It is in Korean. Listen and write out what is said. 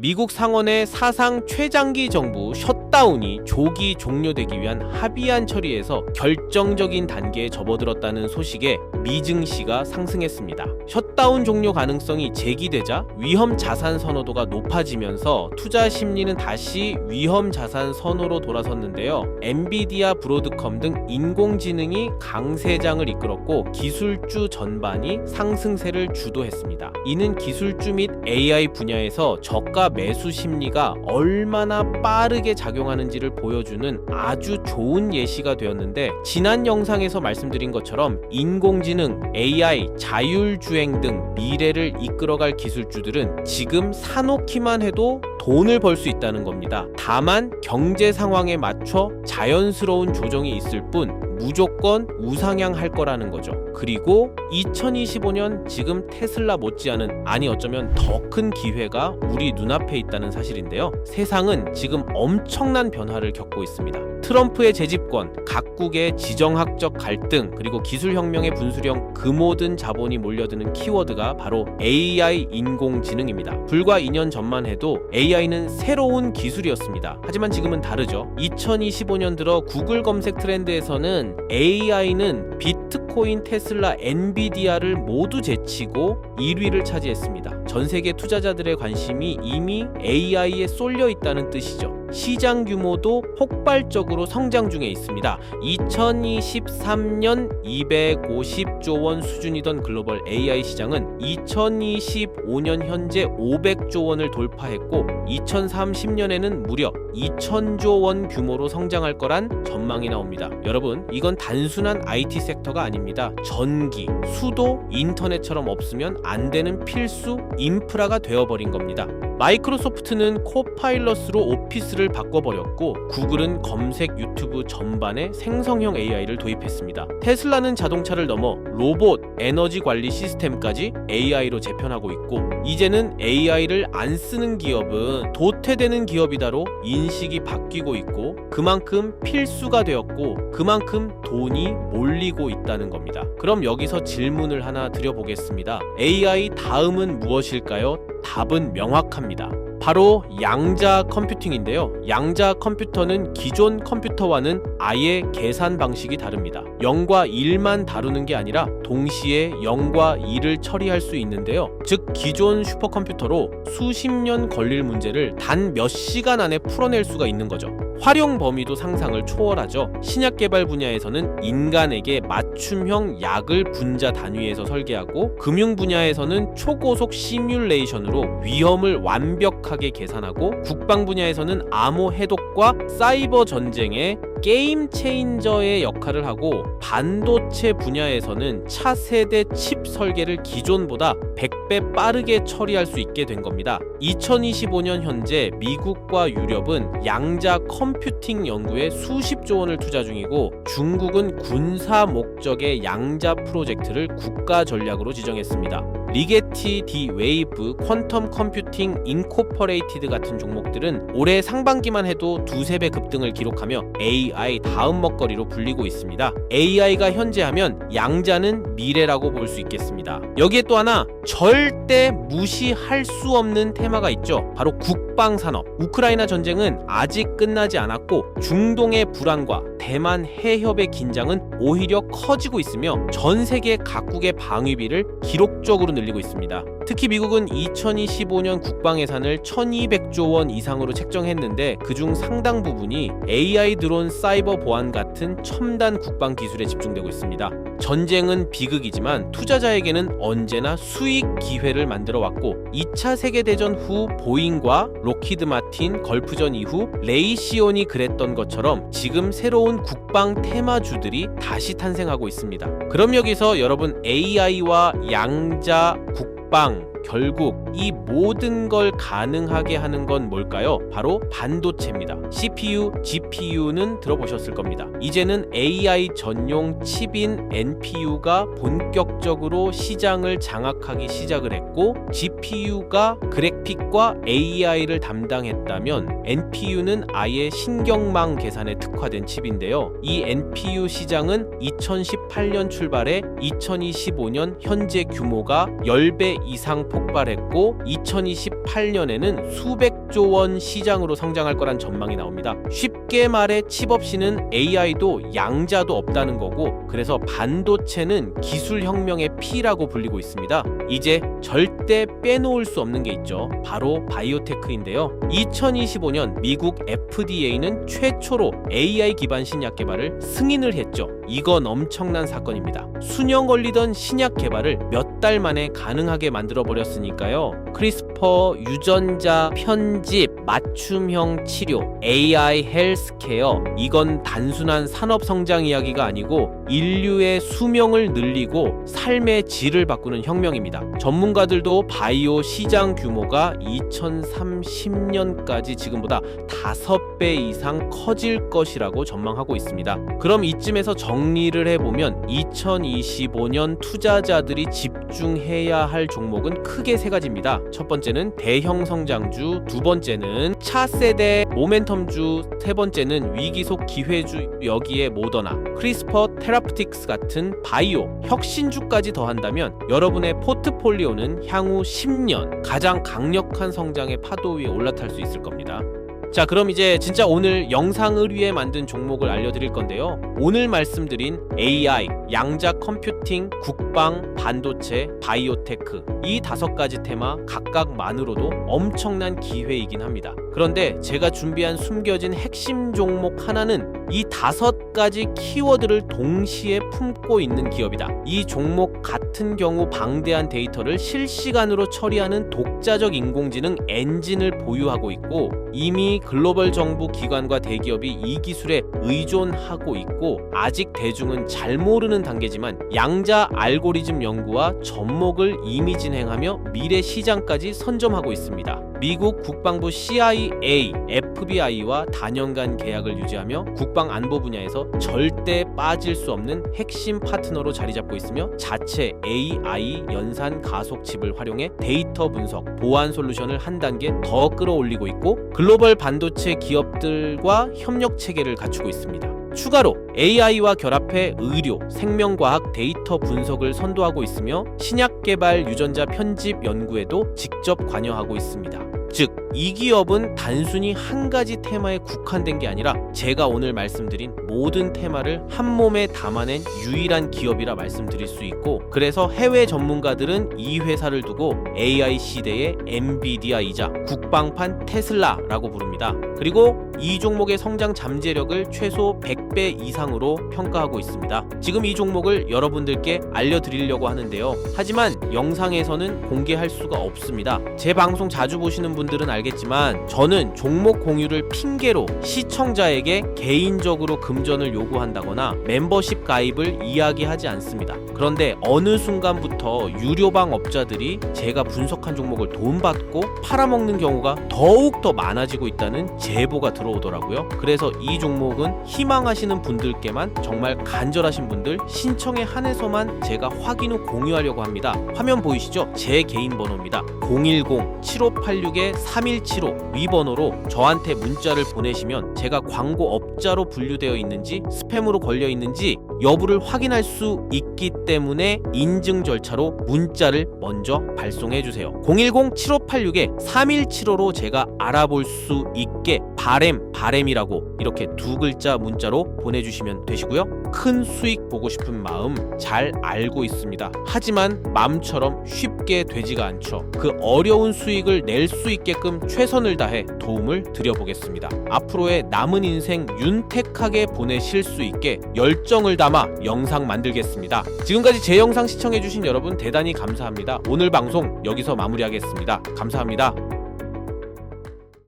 미국 상원의 사상 최장기 정부 셧 다운이 조기 종료되기 위한 합의안 처리에서 결정적인 단계에 접어들었다는 소식에 미증시가 상승했습니다. 셧다운 종료 가능성이 제기되자 위험 자산 선호도가 높아지면서 투자 심리는 다시 위험 자산 선호로 돌아섰는데요. 엔비디아, 브로드컴 등 인공지능이 강세장을 이끌었고 기술주 전반이 상승세를 주도했습니다. 이는 기술주 및 AI 분야에서 저가 매수 심리가 얼마나 빠르게 작용하는지 를 보여주는 아주 좋은 예시가 되었는데 지난 영상에서 말씀드린 것처럼 인공지능, AI, 자율주행 등 미래를 이끌어갈 기술주들은 지금 사놓기만 해도 돈을 벌 수 있다는 겁니다. 다만 경제 상황에 맞춰 자연스러운 조정이 있을 뿐 무조건 우상향할 거라는 거죠. 그리고 2025년 지금 테슬라 못지않은 아니 어쩌면 더 큰 기회가 우리 눈앞에 있다는 사실인데요. 세상은 지금 엄청난 변화를 겪고 있습니다. 트럼프의 재집권, 각국의 지정학적 갈등, 그리고 기술혁명의 분수령 그 모든 자본이 몰려드는 키워드가 바로 AI 인공지능입니다. 불과 2년 전만 해도 AI는 새로운 기술이었습니다. 하지만 지금은 다르죠. 2025년 들어 구글 검색 트렌드에서는 AI는 비트코인, 테슬라, 엔비디아를 모두 제치고 1위를 차지했습니다. 전 세계 투자자들의 관심이 이미 AI에 쏠려 있다는 뜻이죠. 시장 규모도 폭발적으로 성장 중에 있습니다. 2023년 250조 원 수준이던 글로벌 AI 시장은 2025년 현재 500조 원을 돌파했고 2030년에는 무려 2000조 원 규모로 성장할 거란 전망이 나옵니다. 여러분, 이건 단순한 IT 섹터가 아닙니다. 전기, 수도, 인터넷처럼 없으면 안 되는 필수 인프라가 되어버린 겁니다. 마이크로소프트는 코파일럿으로 오피스를 바꿔버렸고 구글은 검색 유튜브 전반에 생성형 AI를 도입했습니다. 테슬라는 자동차를 넘어 로봇, 에너지 관리 시스템까지 AI로 재편하고 있고 이제는 AI를 안 쓰는 기업은 도태되는 기업이다로 인식이 바뀌고 있고 그만큼 필수가 되었고 그만큼 돈이 몰리고 있다는 겁니다. 그럼 여기서 질문을 하나 드려보겠습니다. AI 다음은 무엇일까요? 답은 명확합니다. 바로 양자 컴퓨팅인데요. 양자 컴퓨터는 기존 컴퓨터와는 아예 계산 방식이 다릅니다. 0과 1만 다루는 게 아니라 동시에 0과 2를 처리할 수 있는데요. 즉 기존 슈퍼컴퓨터로 수십 년 걸릴 문제를 단 몇 시간 안에 풀어낼 수가 있는 거죠. 활용 범위도 상상을 초월하죠. 신약 개발 분야에서는 인간에게 맞 춤형 약을 분자 단위에서 설계하고 금융 분야에서는 초고속 시뮬레이션으로 위험을 완벽하게 계산하고 국방 분야에서는 암호 해독과 사이버 전쟁에 게임 체인저의 역할을 하고 반도체 분야에서는 차세대 칩 설계를 기존보다 100배 빠르게 처리할 수 있게 된 겁니다. 2025년 현재 미국과 유럽은 양자 컴퓨팅 연구에 수십조 원을 투자 중이고 중국은 군사 목적의 양자 프로젝트를 국가 전략으로 지정했습니다. 리게티 디 웨이브 퀀텀 컴퓨팅 인코퍼레이티드 같은 종목들은 올해 상반기만 해도 두세 배 급등을 기록하며 AI 다음 먹거리로 불리고 있습니다. AI가 현재하면 양자는 미래라고 볼 수 있겠습니다. 여기에 또 하나 절대 무시할 수 없는 테마가 있죠. 바로 국방 산업. 우크라이나 전쟁은 아직 끝나지 않았고 중동의 불안과 대만 해협의 긴장은 오히려 커지고 있으며 전 세계 각국의 방위비를 기록적으로 늘리고 있습니다. 특히 미국은 2025년 국방 예산을 1200조 원 이상으로 책정했는데 그중 상당 부분이 AI 드론 사이버 보안 같은 첨단 국방 기술에 집중되고 있습니다. 전쟁은 비극이지만 투자자에게는 언제나 수익 기회를 만들어 왔고 2차 세계대전 후 보잉과 로키드 마틴, 걸프전 이후 레이시온이 그랬던 것처럼 지금 새로운 국방 테마주들이 다시 탄생하고 있습니다. 그럼 여기서 여러분 AI와 양자 국방 결국 이 모든 걸 가능하게 하는 건 뭘까요? 바로 반도체입니다. CPU, GPU는 들어보셨을 겁니다. 이제는 AI 전용 칩인 NPU가 본격적으로 시장을 장악하기 시작을 했고 GPU가 그래픽과 AI를 담당했다면 NPU는 아예 신경망 계산에 특화된 칩인데요. 이 NPU 시장은 2018년 출발해 2025년 현재 규모가 10배 이상 폭발했고 2028년에는 수백조 원 시장으로 성장할 거란 전망이 나옵니다. 쉽게 말해 칩 없이는 AI도 양자도 없다는 거고 그래서 반도체는 기술 혁명의 P라고 불리고 있습니다. 이제 절대 빼놓을 수 없는 게 있죠. 바로 바이오테크인데요. 2025년 미국 FDA는 최초로 AI 기반 신약 개발을 승인을 했죠. 이건 엄청난 사건입니다. 수년 걸리던 신약 개발을 몇 달 만에 가능하게 만들어 버렸으니까요. 크리 스퍼 유전자 편집 맞춤형 치료 AI 헬스케어 이건 단순한 산업 성장 이야기가 아니고 인류의 수명을 늘리고 삶의 질을 바꾸는 혁명입니다. 전문가들도 바이오 시장 규모가 2030년까지 지금보다 5배 이상 커질 것이라고 전망하고 있습니다. 그럼 이쯤에서 정리를 해보면 2025년 투자자들이 집중해야 할 종목은 크게 세 가지입니다. 첫 번째는 대형 성장주, 두 번째는 차세대 모멘텀주, 세 번째는 위기 속 기회주 여기에 모더나, 크리스퍼 테라프틱스 같은 바이오, 혁신주까지 더한다면 여러분의 포트폴리오는 향후 10년 가장 강력한 성장의 파도 위에 올라탈 수 있을 겁니다. 자 그럼 이제 진짜 오늘 영상을 위해 만든 종목을 알려드릴 건데요. 오늘 말씀드린 AI, 양자 컴퓨팅, 국방, 반도체, 바이오테크. 이 다섯 가지 테마 각각만으로도 엄청난 기회이긴 합니다. 그런데 제가 준비한 숨겨진 핵심 종목 하나는 이 다섯 가지 키워드를 동시에 품고 있는 기업이다. 이 종목 같은 경우 방대한 데이터를 실시간으로 처리하는 독자적 인공지능 엔진을 보유하고 있고 이미 글로벌 정부 기관과 대기업이 이 기술에 의존하고 있고 아직 대중은 잘 모르는 단계지만 양자 알고리즘 연구와 접목을 이미 진행하며 미래 시장까지 선점하고 있습니다. 미국 국방부 CIA, FBI와 단연간 계약을 유지하며 국방 안보 분야에서 절대 빠질 수 없는 핵심 파트너로 자리 잡고 있으며 자체 AI 연산 가속 칩을 활용해 데이터 분석, 보안 솔루션을 한 단계 더 끌어올리고 있고 글로벌 반도체 기업들과 협력 체계를 갖추고 있습니다. 추가로 AI와 결합해 의료, 생명과학 데이터 분석을 선도하고 있으며 신약 개발 유전자 편집 연구에도 직접 관여하고 있습니다. 즉, 이 기업은 단순히 한 가지 테마에 국한된 게 아니라 제가 오늘 말씀드린 모든 테마를 한 몸에 담아낸 유일한 기업이라 말씀드릴 수 있고 그래서 해외 전문가들은 이 회사를 두고 AI 시대의 엔비디아이자 국방판 테슬라라고 부릅니다. 그리고 이 종목의 성장 잠재력을 최소 100배 이상으로 평가하고 있습니다. 지금 이 종목을 여러분들께 알려드리려고 하는데요. 하지만 영상에서는 공개할 수가 없습니다. 제 방송 자주 보시는 분들은 알겠지만 저는 종목 공유를 핑계로 시청자에게 개인적으로 금전을 요구한다거나 멤버십 가입을 이야기하지 않습니다. 그런데 어느 순간부터 유료방 업자들이 제가 분석한 종목을 돈받고 팔아먹는 경우가 더욱 더 많아지고 있다는 제보가 들어오더라고요. 그래서 이 종목은 희망하시는 분들께만 정말 간절하신 분들 신청에 한해서만 제가 확인 후 공유하려고 합니다. 화면 보이시죠? 제 개인 번호입니다. 010-7586-3175 위 번호로 저한테 문자를 보내시면 제가 광고 업자로 분류되어 있는지 스팸으로 걸려 있는지 여부를 확인할 수 있기 때문에 인증 절차로 문자를 먼저 발송해 주세요. 010-7586-3175로 제가 알아볼 수 있게 바램 바램이라고 이렇게 두 글자 문자로 보내주시면 되시고요. 큰 수익 보고 싶은 마음 잘 알고 있습니다. 하지만 마음처럼 쉽게 되지가 않죠. 그 어려운 수익을 낼 수 있게끔 최선을 다해 도움을 드려보겠습니다. 앞으로의 남은 인생 윤택하게 보내실 수 있게 열정을 담아 영상 만들겠습니다. 지금까지 제 영상 시청해주신 여러분 대단히 감사합니다. 오늘 방송 여기서 마무리하겠습니다. 감사합니다.